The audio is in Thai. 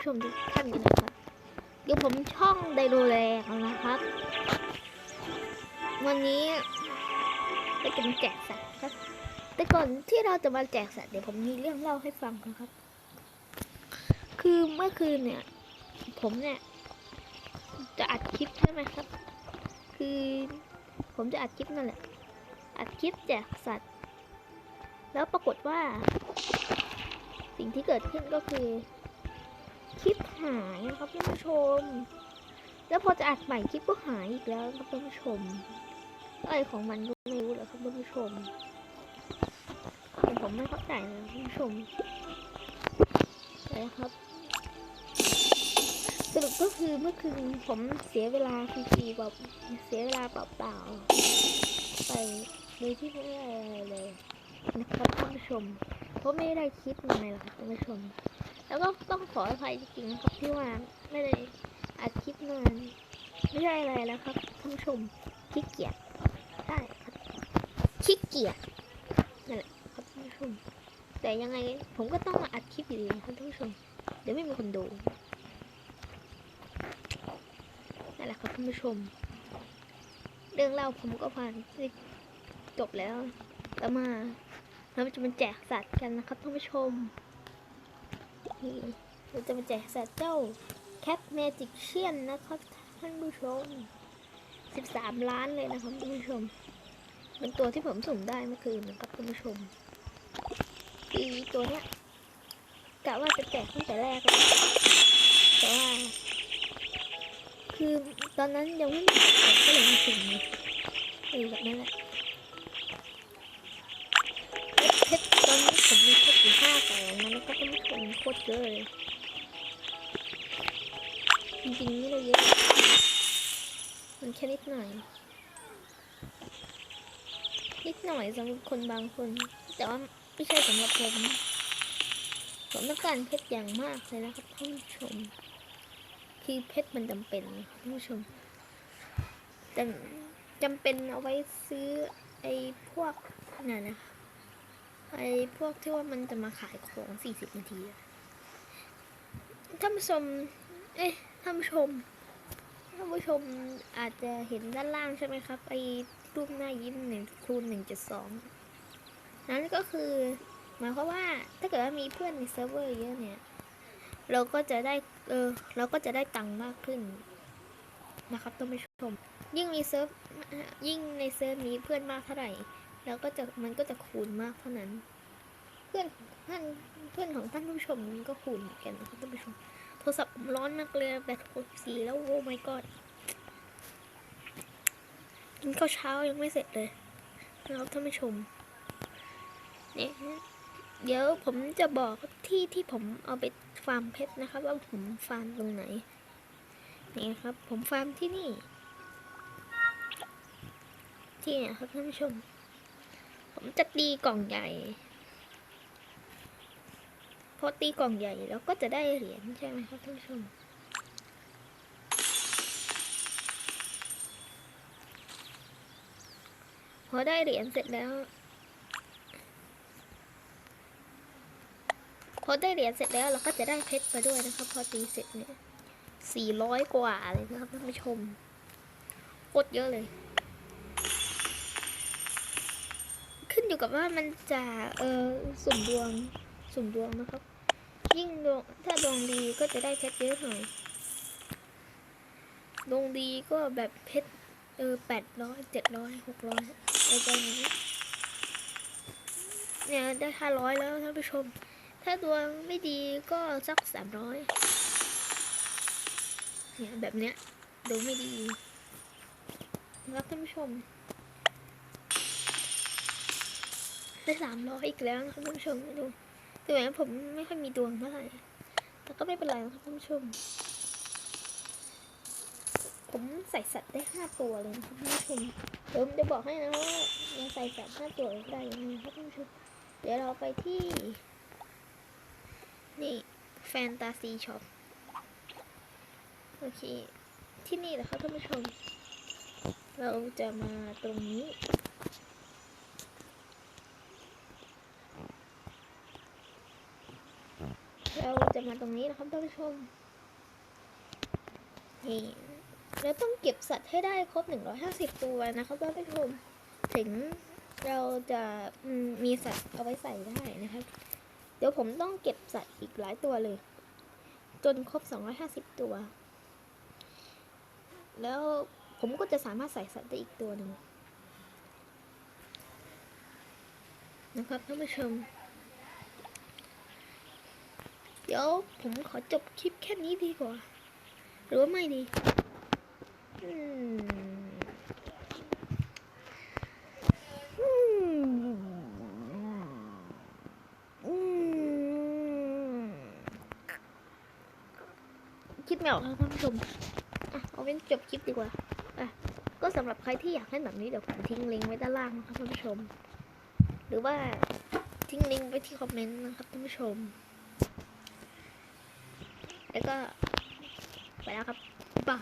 ผู้ชมทุกท่านกันนะครับเดี๋ยวผมช่องไดโนแรงนะครับ วันนี้เราจะมาแจกสัตว์ครับ แต่ก่อนที่เราจะมาแจกสัตว์เดี๋ยวผมมีเรื่องเล่าให้ฟังนะครับ คือเมื่อคืนเนี่ย ผมเนี่ย จะอัดคลิปใช่ไหมครับ คือผมจะอัดคลิปนั่นแหละ อัดคลิปแจกสัตว์ แล้วปรากฏว่า สิ่งที่เกิดขึ้นก็คือ คลิปหายนะครับท่านผู้ชม แล้วพอจะอัดใหม่คลิปก็หายอีกแล้วครับท่านผู้ชมอะไรของมันก็ไม่รู้เลยครับท่านผู้ชมแต่ผมไม่เข้าใจเลยท่านผู้ชมนะไรครับสรุปก็คือเมื่อคืนผมเสียเวลาฟรีๆแบบเสียเวลาเปล่าๆไปโดยที่ไม่ได้อะไรเลยนะครับท่านผู้ชมเพราะไม่ได้คิดยังไงหรอกครับท่านผู้ชม แล้วก็ต้องขออภัยจริงๆนะครับที่ว่าไม่ได้อัดคลิปนานไม่ใช่อะไรแล้วครับท่านผู้ชมขี้เกียจได้ครับขี้เกียจนั่นแหละครับท่านผู้ชมแต่ยังไงผมก็ต้องมาอัดคลิปอยู่ดีนะครับท่านผู้ชมเดี๋ยวไม่มีคนดูนั่นแหละครับท่านผู้ชม เรื่องเล่าผมก็ผ่านจบแล้วแล้วมาเราจะมาแจกสัตว์กันนะครับท่านผู้ชม เราจะมาแจกสัตว์เจ้าแคปเมจิกเชียนนะครับท่านผู้ชม 13 ล้านเลยนะครับท่านผู้ชม เป็นตัวที่ผมสุ่มได้เมื่อคืนนะครับท่านผู้ชมอีตัวเนี้ยกะว่าจะแจกตั้งแต่แรกเลยแต่ว่า คือตอนนั้นยังไม่มี จริงๆไม่ได้เยอะ มันแค่นิดหน่อย นิดหน่อยสำหรับคนบางคน แต่ว่าไม่ใช่สำหรับผม ผมต้องการเพชรอย่างมากเลยนะครับท่านผู้ชม คือเพชรมันจำเป็นท่านผู้ชม แต่จำเป็นเอาไว้ซื้อไอ้พวกนั่นนะไอ้พวกที่ว่ามันจะมาขายของ 40 นาทีท่านผู้ชม เอ๊ะ ท่านผู้ชมท่านผู้ชมอาจจะเห็นด้านล่างใช่ไหมครับไอ้รูปหน้ายิ้มหนึ่งคูณหนึ่งจุดสองนั้นก็คือหมายความว่าถ้าเกิดว่ามีเพื่อนในเซิร์ฟเวอร์เยอะเนี่ย เราก็จะได้เออเราก็จะได้ตังค์มากขึ้นนะครับท่านผู้ชม ยิ่งมีเซิร์ฟยิ่งในเซิร์ฟมีเพื่อนมากเท่าไหร่แล้วก็จะมันก็จะคูณมากเท่านั้น เพื่อนท่านเพื่อนของท่านผู้ชมก็คูณเหมือนกันนะครับท่านผู้ชม โทรศัพท์ผมร้อนมากเลยแบตหกสีแล้วโอ้ my god กินข้าวเช้ายังไม่เสร็จเลยนะครับท่านผู้ชมเนี่ยเดี๋ยวผมจะบอกที่ที่ผมเอาไปฟาร์มเพชรนะครับ ว่าผมฟาร์มตรงไหนนี่ครับ ผมฟาร์มที่นี่ ที่เนี่ยครับท่านผู้ชม ผมจะตีกล่องใหญ่ พอตีกล่องใหญ่แล้วก็จะได้เหรียญใช่ไหมครับท่านผู้ชมพอได้เหรียญเสร็จแล้ว พอได้เหรียญเสร็จแล้วเราก็จะได้เพชรมาด้วยนะครับ พอตีเสร็จเนี่ยสี่ร้อยกว่าเลยนะครับท่านผู้ชมโคตรเยอะเลย ขึ้นอยู่กับว่ามันจะเออสุ่มดวงสุ่มดวงนะครับ ยิ่งดวงถ้าดวงดีก็จะได้เพชรเยอะหน่อยดวงดีก็แบบเพชรเออแปดร้อยเจ็ดร้อยหกร้อยอะไรประมาณนี้เนี่ยได้ห้าร้อยแล้วท่านผู้ชม ถ้าดวงไม่ดีก็สักสามร้อยเนี่ยแบบเนี้ยดวงไม่ดีครับท่านผู้ชมได้สามร้อยอีกแล้วนะครับท่านผู้ชมดู ถึงแม้ผมไม่ค่อยมีดวงเท่าไหร่แต่ก็ไม่เป็นไรนะครับท่านผู้ชม ผมใส่สัตว์ได้ห้าตัวเลยนะครับท่านผู้ชมเดี๋ยวผมจะบอกให้นะว่ายังใส่สัตว์ห้าตัวได้ยังไงครับท่านผู้ชมเดี๋ยวเราไปที่ นี่แฟนตาซีช็อปโอเค ที่นี่แหละครับท่านผู้ชม เราจะมาตรงนี้ เราจะมาตรงนี้นะครับท่านผู้ชม นี่เราต้องเก็บสัตว์ให้ได้ครบ 150 ตัวนะครับท่านผู้ชม ถึงเราจะมมีสัตว์เอาไว้ใส่ได้นะครับ เดี๋ยวผมต้องเก็บสัตว์อีกหลายตัวเลย จนครบ 250 ตัว แล้วผมก็จะสามารถใส่สัตว์ได้อีกตัวหนึ่งนะครับท่านผู้ชม เดี๋ยวผมขอจบคลิปแค่นี้ดีกว่า หรือว่าไม่ดีคิดไม่ออกแล้วท่านผู้ชมเอาเป็นจบคลิปดีกว่าอะก็สำหรับใครที่อยากให้แบบนี้เดี๋ยวผมทิ้งลิงก์ไว้ด้านล่างนะครับท่านผู้ชม หรือว่าทิ้งลิงก์ไว้ที่คอมเมนต์นะครับท่านผู้ชม แล้วก็ไป